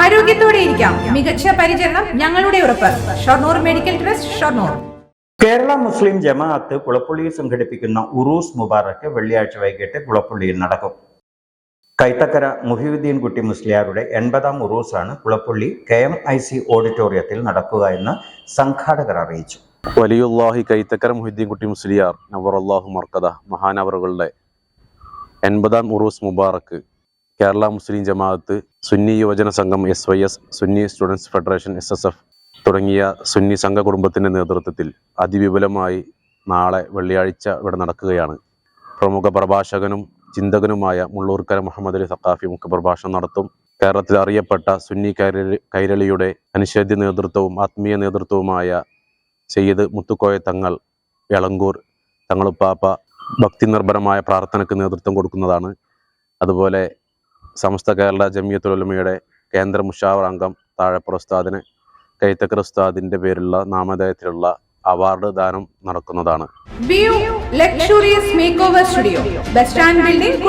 ആരോഗ്യത്തോടെ ഇരിക്കാം. മികച്ച പരിചരണം ഞങ്ങളുടെ ഉറപ്പ്. Shoranur medical trust Shoranur. Kerala Muslim ജമാഅത്ത് കുളപ്പുള്ളിയിൽ സംഘടിപ്പിക്കുന്ന ഉറൂസ് മുബാറക്ക് വെള്ളിയാഴ്ച വൈകിട്ട് കുളപ്പുള്ളിയിൽ നടക്കും. കൈത്തക്കര മുഹിയുദ്ദീൻ കുട്ടി മുസ്ലിയാരുടെ എൺപതാം ഉറൂസാണ് Kulappully K M I C ഓഡിറ്റോറിയത്തിൽ നടക്കുക എന്ന് സംഘാടകർ അറിയിച്ചു. വലിയുല്ലാഹി കൈത്തക്കര മുഹിദ്ദീൻ കുട്ടി മുസ്ലിയാർ നവർ അള്ളാഹു മർക്കദ മഹാനവറുകളുടെ എൺപതാം ഉറൂസ് മുബാറക്ക് കേരള മുസ്ലിം Jamaat Sunni Yuvajana Sangham S Y S Sunni students federation S S F തുടങ്ങിയ സുന്നി സംഘ കുടുംബത്തിന്റെ നേതൃത്വത്തിൽ അതിവിപുലമായി നാളെ വെള്ളിയാഴ്ച ഇവിടെ നടക്കുകയാണ്. പ്രമുഖ പ്രഭാഷകനും ചിന്തകനുമായ മുള്ളൂർക്കര മുഹമ്മദ് അലി സക്കാഫി മുഖ്യപ്രഭാഷണം നടത്തും. കേരളത്തിൽ അറിയപ്പെട്ട സുന്നി കൈരളി കൈരളിയുടെ അനിഷേധ്യ നേതൃത്വവും ആത്മീയ നേതൃത്വവുമായ സെയ്ദ് മുത്തുക്കോയ തങ്ങൾ എളങ്കൂർ തങ്ങളുപ്പാപ്പ ഭക്തി നിർഭരമായ പ്രാർത്ഥനയ്ക്ക് നേതൃത്വം കൊടുക്കുന്നതാണ്. അതുപോലെ സമസ്ത കേരള ജമിയത്തുലമയുടെ കേന്ദ്ര മുഷാവർ അംഗം താഴെപ്പുറ ഉസ്താദിന് കൈത്തക്കർ ഉസ്താദിന്റെ പേരിലുള്ള നാമധേയത്തിലുള്ള അവാർഡ് ദാനം നടക്കുന്നതാണ്. Bus stand building